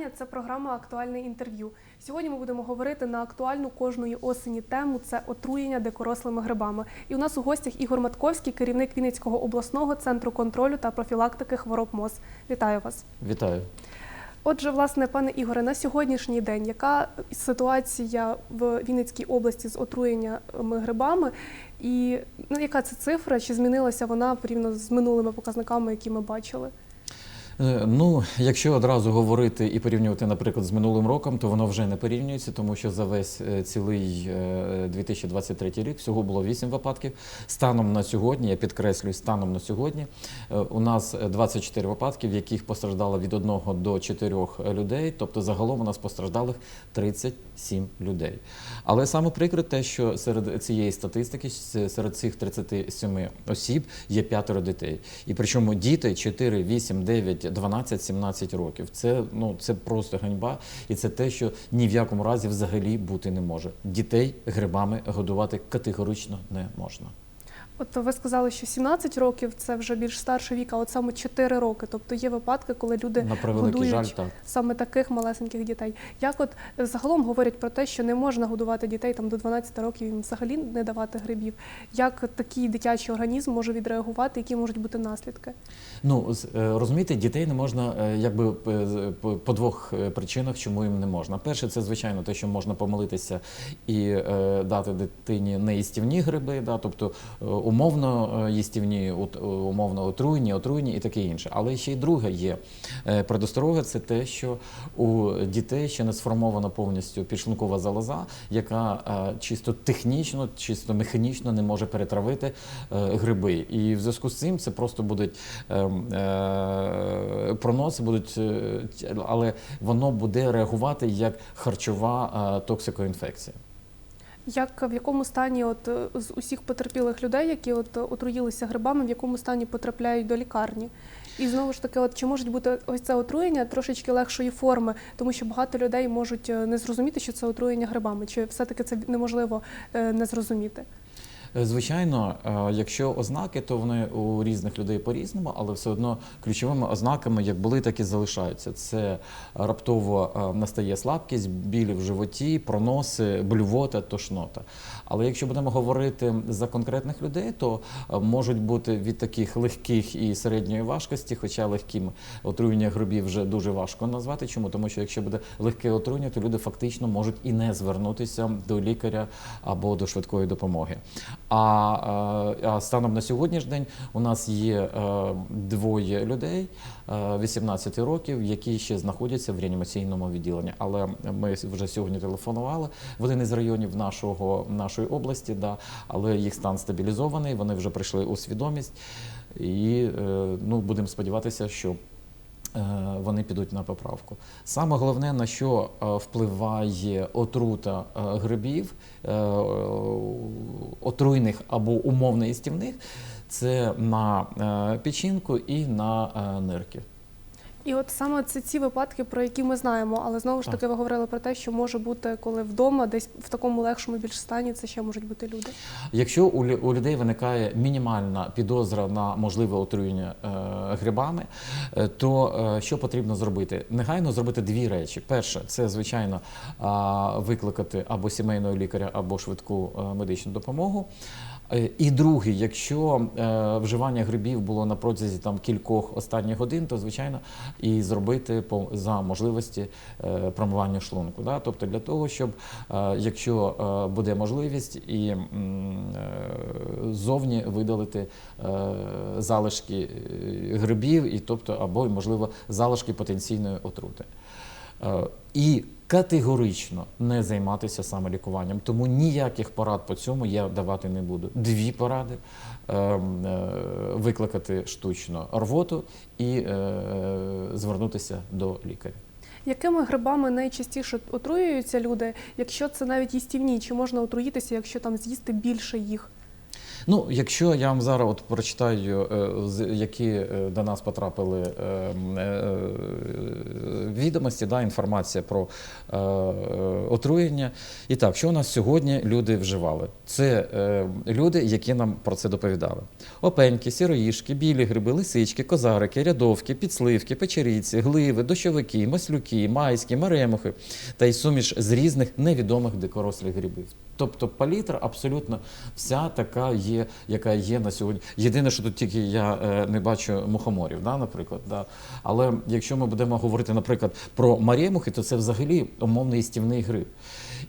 вітання. Це програма Актуальне інтерв'ю. Сьогодні ми будемо говорити на актуальну кожної осені тему це отруєння дикорослими грибами. І у нас у гостях Ігор Матковський, керівник Вінницького обласного центру контролю та профілактики хвороб МОЗ. Вітаю вас. Вітаю. Отже, власне, пане Ігоре, на сьогоднішній день яка ситуація в Вінницькій області з отруєннями грибами, і ну, яка це цифра? Чи змінилася вона порівняно з минулими показниками, які ми бачили? Е, Ну, якщо одразу говорити і порівнювати, наприклад, з минулим роком, то воно вже не порівнюється, тому що за весь е, цілий е, 2023 рік всього було 8 випадків. Станом на сьогодні, я підкреслюю, станом на сьогодні е, у нас 24 випадки, в яких постраждало від 1 до 4 людей, тобто загалом у нас постраждалих 37 людей. Але саме прикре те, що серед цієї статистики, серед цих 37 осіб є п'ятеро дітей. І причому діти 4, 8, 9, 12, 17 років. Це, ну, це просто ганьба, і це те, що ні в якому разі взагалі бути не може. Дітей грибами годувати категорично не можна. От ви сказали, що 17 років це вже більш старший вік, а от саме 4 роки. Тобто є випадки, коли люди На годують жаль, так. саме таких малесеньких дітей. Як от е, загалом говорять про те, що не можна годувати дітей там до 12 років їм взагалі не давати грибів. Як такий дитячий організм може відреагувати, які можуть бути наслідки? Ну е, розумієте, дітей не можна е, якби по- двох причинах, чому їм не можна. Перше, це звичайно те, що можна помилитися і дати дитині неїстівні гриби, да, тобто умовно е, їстівні, е, умовно отруйні, отруйні і таке інше. Але ще й друге є е, предосторога, це те, що у дітей ще не сформована повністю підшлункова залоза, яка чисто технічно, чисто механічно не може перетравити гриби. І в зв'язку з цим це просто будуть е, е, проноси, будуть, але воно буде реагувати як харчова токсикоінфекція. Як в якому стані, от е, з усіх потерпілих людей, які от е, отруїлися грибами, в якому стані потрапляють до лікарні? І знову ж таки, от чи можуть бути ось це отруєння трошечки легшої форми, тому що багато людей можуть е, не зрозуміти, що це отруєння грибами, чи все-таки це неможливо не зрозуміти? Е, Звичайно, е, якщо ознаки, то вони у різних людей по-різному, але все одно ключовими ознаками як були, так і залишаються. Це раптово е, настає слабкість, білі в животі, проноси, блювота, тошнота. Але якщо будемо говорити за конкретних людей, то можуть бути від таких легких і середньої важкості, хоча легким отруєння грибів вже дуже важко назвати. Чому? Тому що якщо буде легке отруєння, то люди фактично можуть і не звернутися до лікаря або до швидкої допомоги. А, е, а станом на сьогоднішній день у нас є е, двоє людей е, 18 років, які ще знаходяться в реанімаційному відділенні. Але ми вже сьогодні телефонували. Вони не з районів нашого нашої області, да, але їх стан стабілізований. Вони вже прийшли у свідомість, і е, ну будемо сподіватися, що. Е, Вони підуть на поправку. Саме головне, на що е, впливає отрута е, грибів, отруйних або умовно істівних, це на печінку і на нирки. І от саме це ці випадки, про які ми знаємо, але знову ж таки ви говорили про те, що може бути, коли вдома, десь в такому легшому більш стані, це ще можуть бути люди. Якщо у, людей виникає мінімальна підозра на можливе отруєння е, грибами, е, то е, що потрібно зробити? Негайно зробити дві речі. Перше, це звичайно викликати або сімейного лікаря, або швидку медичну допомогу. Е, І друге, якщо е, вживання грибів було на протязі там кількох останніх годин, то звичайно і зробити по за можливості е, промивання шлунку. Да? Тобто для того, щоб якщо буде можливість і зовні видалити залишки грибів, і тобто або можливо залишки потенційної отрути. І категорично не займатися самолікуванням. Тому ніяких порад по цьому я давати не буду. Дві поради: е, е, викликати штучно рвоту і е, звернутися до лікаря. Якими грибами найчастіше отруюються люди, якщо це навіть їстівні, чи можна отруїтися, якщо там з'їсти більше їх? Ну, якщо я вам зараз от прочитаю, е, які е, до нас потрапили е, відомості, да, інформація про отруєння. І так, що у нас сьогодні люди вживали? Це люди, які нам про це доповідали: опеньки, сіроїшки, білі гриби, лисички, козарики, рядовки, підсливки, печеріці, гливи, дощовики, маслюки, майські, маремухи та й суміш з різних невідомих дикорослих грибів. Тобто палітра абсолютно вся така є, яка є на сьогодні. Єдине, що тут тільки я е, не бачу мухоморів, да, наприклад. Да. Але якщо ми будемо говорити, наприклад, про марємухи, то це взагалі умовний стівний гриб.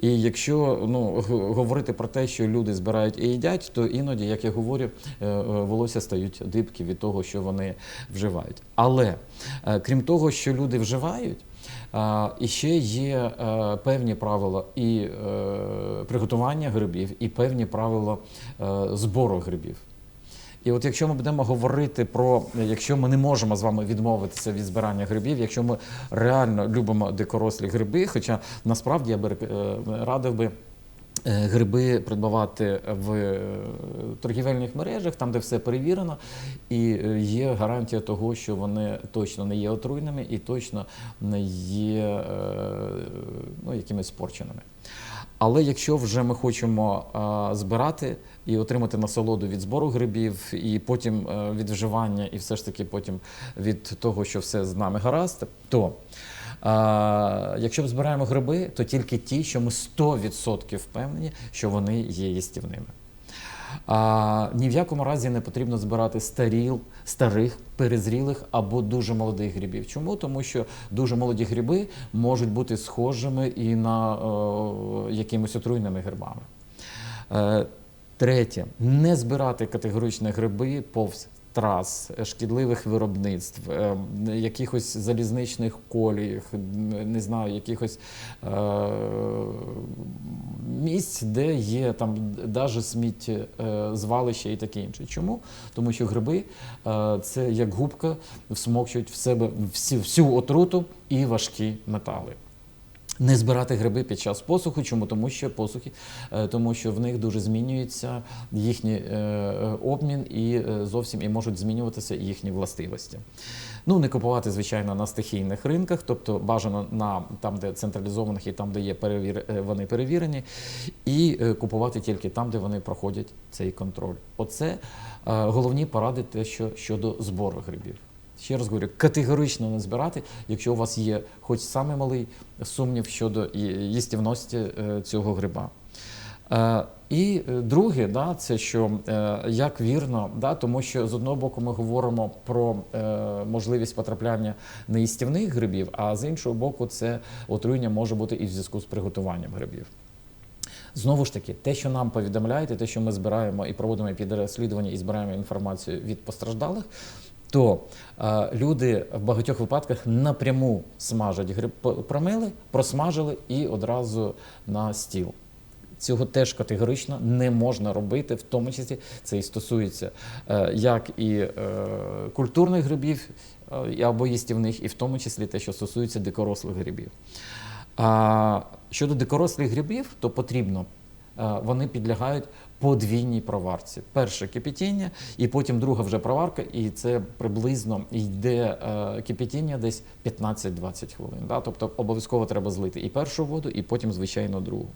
І якщо ну, говорити про те, що люди збирають і їдять, то іноді, як я говорю, е, е, волосся стають дибки від того, що вони вживають. Але крім того, що люди вживають, І ще є е, певні правила і е, приготування грибів, і певні правила е, збору грибів. І от якщо ми будемо говорити про, якщо ми не можемо з вами відмовитися від збирання грибів, якщо ми реально любимо дикорослі гриби, хоча насправді я би радив би. Е, Гриби придбавати в е, торгівельних мережах, там, де все перевірено, і е, є гарантія того, що вони точно не є отруйними і точно не є ну, якимись спорченими. Але якщо вже ми хочемо збирати і отримати насолоду від збору грибів, і потім від вживання, і все ж таки потім від того, що все з нами гаразд, то а, якщо ми збираємо гриби, то тільки ті, що ми 100% впевнені, що вони є їстівними. А, ні в якому разі не потрібно збирати старіл, старих, перезрілих або дуже молодих грибів. Чому? Тому що дуже молоді гриби можуть бути схожими і на е, якимись отруйними грибами. Е, третє, не збирати категоричні гриби повз трас, е, шкідливих виробництв, е, якихось залізничних коліях, не знаю, якихось е, місць, де є там навіть сміттєзвалище і таке інше. Чому? Тому що гриби е, це як губка всмокчують в себе всю, всю отруту і важкі метали. Не збирати гриби під час посуху. Чому? Тому що посухи, е, тому що в них дуже змінюється їхній е, обмін і е, зовсім і можуть змінюватися їхні властивості. Ну, не купувати, звичайно, на стихійних ринках, тобто бажано на там, де централізованих і там, де є перевір... вони перевірені, і купувати тільки там, де вони проходять цей контроль. Оце головні поради, те, що щодо збору грибів. Ще раз говорю, категорично не збирати, якщо у вас є хоч самий малий сумнів щодо їстівності е, цього гриба. Е, І е, друге, да, це що як вірно, да, тому що з одного боку ми говоримо про можливість потрапляння неїстівних грибів, а з іншого боку, це отруєння може бути і в зв'язку з приготуванням грибів. Знову ж таки, те, що нам повідомляєте, те, що ми збираємо і проводимо під розслідування і збираємо інформацію від постраждалих, то е, люди в багатьох випадках напряму смажать гриб, промили, просмажили і одразу на стіл. Цього теж категорично не можна робити, в тому числі це і стосується е, як і е, культурних грибів е, або їстівних, і в тому числі те, що стосується дикорослих грибів. А щодо дикорослих грибів, то потрібно, вони підлягають подвійній проварці. Перше кипятіння, і потім друга вже проварка, і це приблизно йде е, кипятіння десь 15-20 хвилин. Да? Тобто обов'язково треба злити і першу воду, і потім, звичайно, другу.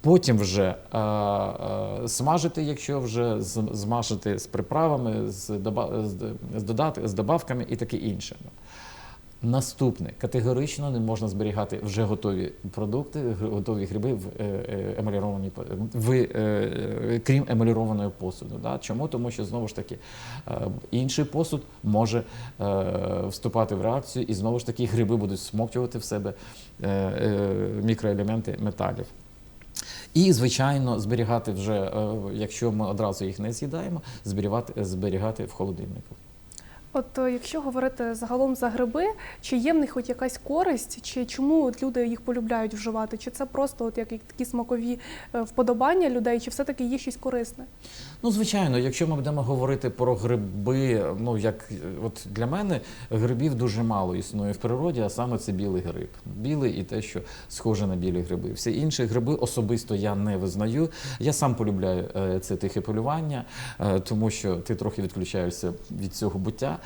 Потім вже е, е, смажити, якщо вже змажити з приправами, з, доба- з, з, додат- з добавками і таке інше. Наступне категорично не можна зберігати вже готові продукти, готові гриби в е, е, емалірованій в е, крім емалірованої посуду. Да? Чому? Тому що знову ж таки інший посуд може вступати в реакцію, і знову ж таки гриби будуть смоктувати в себе мікроелементи металів. І, звичайно, зберігати вже, якщо ми одразу їх не з'їдаємо, зберігати, зберігати в холодильнику. От е, якщо говорити загалом за гриби, чи є в них хоч якась користь, чи чому от люди їх полюбляють вживати? Чи це просто от як, такі смакові е, вподобання людей, чи все-таки є щось корисне? Ну, звичайно, якщо ми будемо говорити про гриби, ну як от для мене грибів дуже мало існує в природі, а саме це білий гриб. Білий і те, що схоже на білі гриби. Всі інші гриби особисто я не визнаю. Я сам полюбляю е, це тихе полювання, тому що ти трохи відключаєшся від цього буття.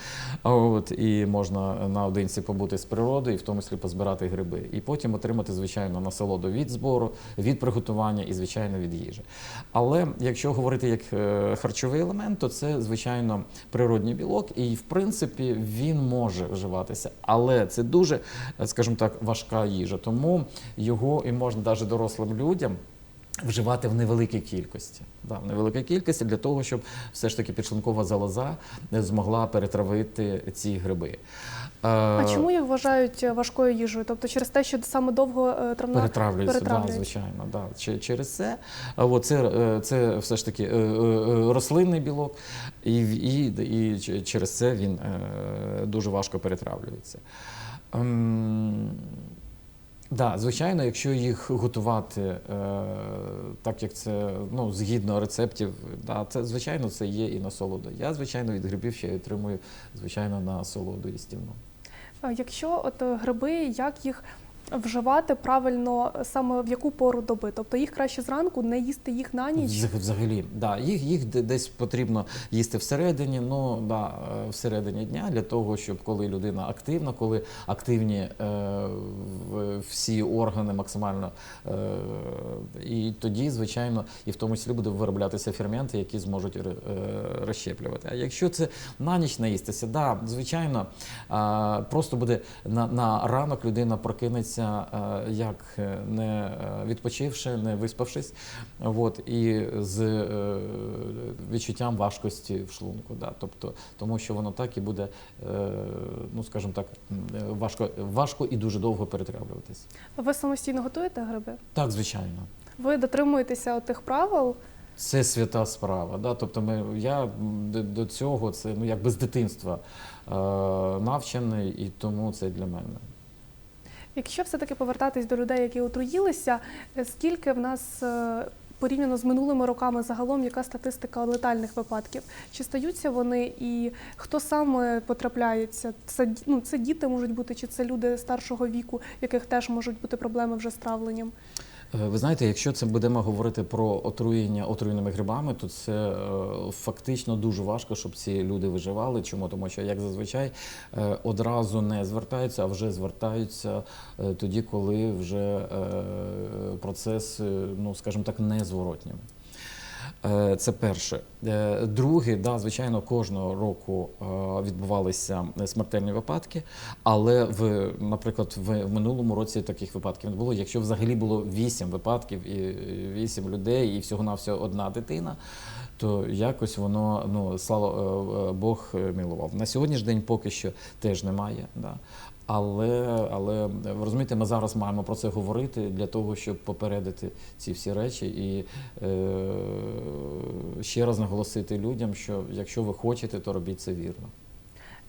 От і можна наодинці побути з природою, і в тому числі позбирати гриби, і потім отримати звичайно насолоду від збору, від приготування і звичайно від їжі. Але якщо говорити як е, харчовий елемент, то це звичайно природній білок, і в принципі він може вживатися, але це дуже, е, скажімо так, важка їжа. Тому його і можна навіть дорослим людям. Вживати в невеликій кількості, да, в невеликій кількості для того, щоб все ж таки підшлункова залоза не змогла перетравити ці гриби. А Е, чому їх вважають е, важкою їжею? Тобто через те, що саме довго е, травна Перетравлюється, да, звичайно. Да. Через це, це, це все ж таки рослинний білок, і, і, і через це він дуже важко перетравлюється. Да, звичайно, якщо їх готувати е, так, як це ну, згідно рецептів, да, це звичайно це є і насолода. Я, звичайно, від грибів ще отримую, звичайно, насолоду і стівну. Якщо от гриби, як їх вживати правильно е, саме в яку пору доби? Тобто їх краще зранку не їсти їх на ніч. Взагалі, да, їх, їх десь потрібно їсти всередині, ну да, е, всередині дня для того, щоб коли людина активна, коли активні е, всі органи максимально, е, і тоді, звичайно, і в тому числі буде вироблятися ферменти, які зможуть е, розщеплювати. А якщо це на ніч наїстися, да, звичайно, е, просто буде на, на ранок людина прокинеться, е, як е, не е, відпочивши, не виспавшись, от, і з відчуттям важкості в шлунку. Да, тобто, тому що воно так і буде, ну скажімо так, важко, важко і дуже довго перетравлюватись. Ви самостійно готуєте гриби? Так, звичайно. Ви дотримуєтеся тих правил? Це свята справа. Да? Тобто ми, я до, до цього це ну, якби з дитинства е, навчений, і тому це для мене. Якщо все-таки повертатись до людей, які отруїлися, е, скільки в нас е, порівняно з минулими роками загалом, яка статистика летальних випадків? Чи стаються вони і хто саме потрапляється? Це ну, це діти можуть бути, чи це люди старшого віку, в яких теж можуть бути проблеми вже з травленням? Е, Ви знаєте, якщо це будемо говорити про отруєння отруєними грибами, то це е, фактично дуже важко, щоб ці люди виживали. Чому? Тому що, як зазвичай, е, одразу не звертаються, а вже звертаються тоді, коли вже процес, ну скажімо так, незворотнім. Е, Це перше. Е, Друге, да, звичайно, кожного року е, відбувалися смертельні випадки, але в, наприклад, в, минулому році таких випадків не було. Якщо взагалі було вісім випадків і вісім людей, і всього на всього одна дитина, то якось воно, ну слава Бог милував. На сьогоднішній день поки що теж немає. Да. Але, але ви розумієте, ми зараз маємо про це говорити для того, щоб попередити ці всі речі і е, ще раз наголосити людям, що якщо ви хочете, то робіть це вірно.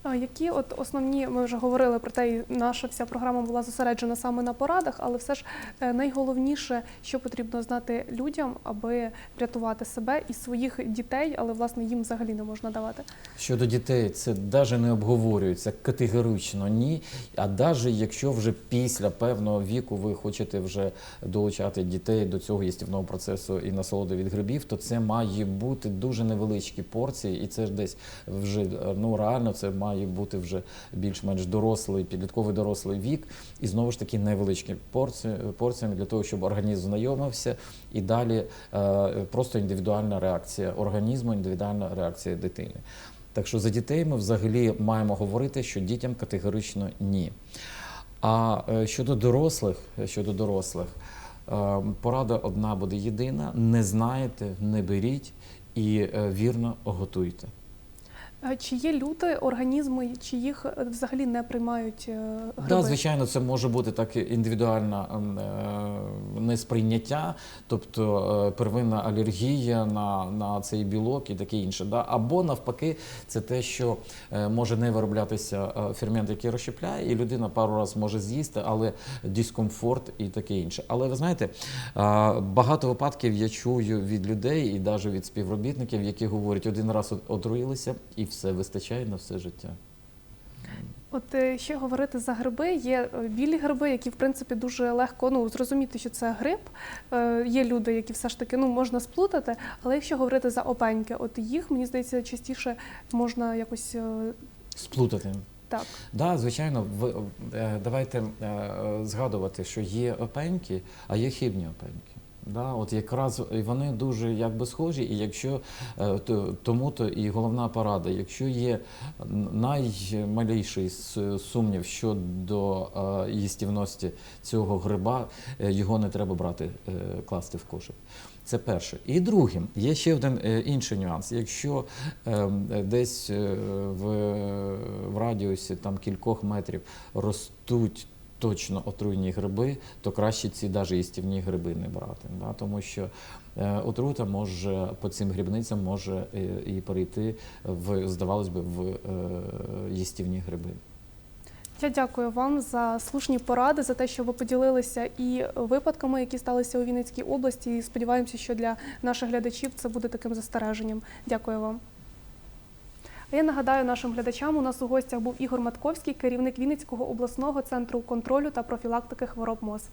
Які от основні, ми вже говорили про те, і наша вся програма була зосереджена саме на порадах, але все ж е, найголовніше, що потрібно знати людям, аби врятувати себе і своїх дітей, але власне їм взагалі не можна давати. Щодо дітей, це навіть не обговорюється категорично ні. А навіть якщо вже після певного віку ви хочете вже долучати дітей до цього їстівного процесу і насолоди від грибів, то це має бути дуже невеличкі порції, і це ж десь вже ну реально це має бути вже більш-менш дорослий, підлітковий дорослий вік, і знову ж таки невеличкі порції порціями для того, щоб організм знайомився, і далі е, просто індивідуальна реакція організму, індивідуальна реакція дитини. Так що за дітей ми взагалі маємо говорити, що дітям категорично ні. А е, щодо дорослих, щодо дорослих, е, порада одна буде єдина: не знаєте, не беріть і вірно готуйте. А Чи є люди, організми, чи їх е, взагалі не приймають е, гриби? Да, звичайно, це може бути так індивідуальне е, несприйняття, тобто е, первинна алергія на, на цей білок і таке інше. Да? Або навпаки, це те, що е, може не вироблятися е, фермент, який розщепляє, і людина пару разів може з'їсти, але дискомфорт і таке інше. Але ви знаєте, е, багато випадків я чую від людей і навіть від співробітників, які говорять, один раз отруїлися і все вистачає на все життя. От е, ще говорити за гриби, є е, білі гриби, які в принципі дуже легко ну зрозуміти, що це гриб. Е, Є люди, які все ж таки ну можна сплутати. Але якщо говорити за опеньки, от їх мені здається частіше можна якось Сплутати. так. Да, звичайно, давайте згадувати, що є опеньки, а є хибні опеньки. Да, от якраз вони дуже якби схожі, і якщо е, то, тому то і головна порада, якщо є наймаліший сумнів щодо е, їстівності цього гриба, е, його не треба брати, класти в кошик. Це перше. І друге, є ще один інший нюанс. Якщо е, десь в радіусі там кількох метрів ростуть точно отруйні гриби, то краще ці навіть їстівні гриби не брати. Да? Тому що е, отрута може по цим грибницям може е, і перейти в, здавалось би, в е, їстівні гриби. Я дякую вам за слушні поради, за те, що ви поділилися і випадками, які сталися у Вінницькій області. І сподіваємося, що для наших глядачів це буде таким застереженням. Дякую вам. Я нагадаю нашим глядачам, у нас у гостях був Ігор Матковський, керівник Вінницького обласного центру контролю та профілактики хвороб МОЗ.